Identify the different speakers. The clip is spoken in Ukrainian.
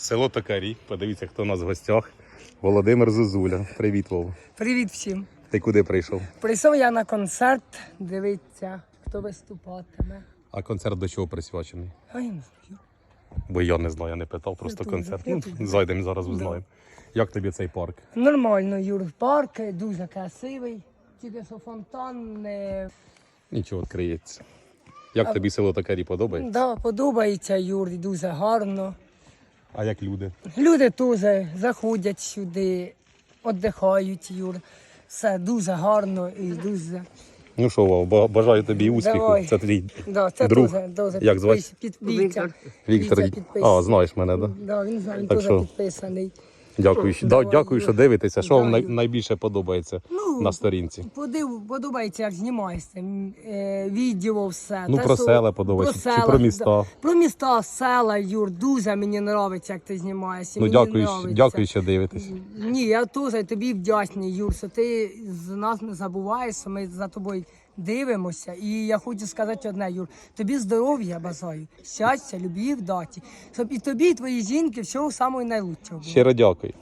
Speaker 1: Село Токарі. Подивіться, хто у нас в гостях. Володимир Зозуля. Привіт, Вов.
Speaker 2: Привіт всім.
Speaker 1: Ти куди прийшов?
Speaker 2: Прийшов я на концерт, дивіться, хто виступатиме.
Speaker 1: А концерт до чого присвячений?
Speaker 2: А я не знаю.
Speaker 1: Бо я не знаю, я не питав, просто
Speaker 2: теж,
Speaker 1: концерт.
Speaker 2: я
Speaker 1: Ну, зайдемо зараз узнаємо. Як тобі цей парк?
Speaker 2: Нормально, Юр, парк дуже красивий. Тільки що фонтан не
Speaker 1: Нічого відкриється. Як тобі село Токарі подобається?
Speaker 2: да, подобається Юр, дуже гарно.
Speaker 1: А як люди?
Speaker 2: Люди теж заходять сюди, віддихають, Юр. Все дуже гарно і дуже.
Speaker 1: Ну що, Вов, бажаю тобі успіху.
Speaker 2: Давай.
Speaker 1: Це твій
Speaker 2: Да, це
Speaker 1: Друг.
Speaker 2: дуже, дуже
Speaker 1: Як звати?
Speaker 2: підпис- Віктор.
Speaker 1: Віктор.
Speaker 2: Віктор.
Speaker 1: А, знаєш мене, так? Да?
Speaker 2: Да, він, він
Speaker 1: Так
Speaker 2: теж
Speaker 1: що?
Speaker 2: підписаний.
Speaker 1: Дякую, що, да, дякую, що дивитеся. Що вам най- найбільше подобається
Speaker 2: Ну,
Speaker 1: на сторінці?
Speaker 2: Подив, подобається, як знімаєшся. м, Е, відео все.
Speaker 1: Ну,
Speaker 2: Та
Speaker 1: про
Speaker 2: що-
Speaker 1: села подобається, чи про міста?
Speaker 2: да. Про міста, села, Юр, дуже мені подобається, як ти знімаєшся.
Speaker 1: Ну
Speaker 2: мені
Speaker 1: дякую, що-
Speaker 2: нравиться.
Speaker 1: дякую, що дивитесь.
Speaker 2: Ні, я теж тобі вдячний, Юр, що ти з нас не забуваєш, що ми за тобою дивимося. І я хочу сказати одне, Юр, тобі здоров'я бажаю, щастя, любів, даті, Щоб і тобі, і твоїй жінки всього самого найлучшого.
Speaker 1: Щиро дякую.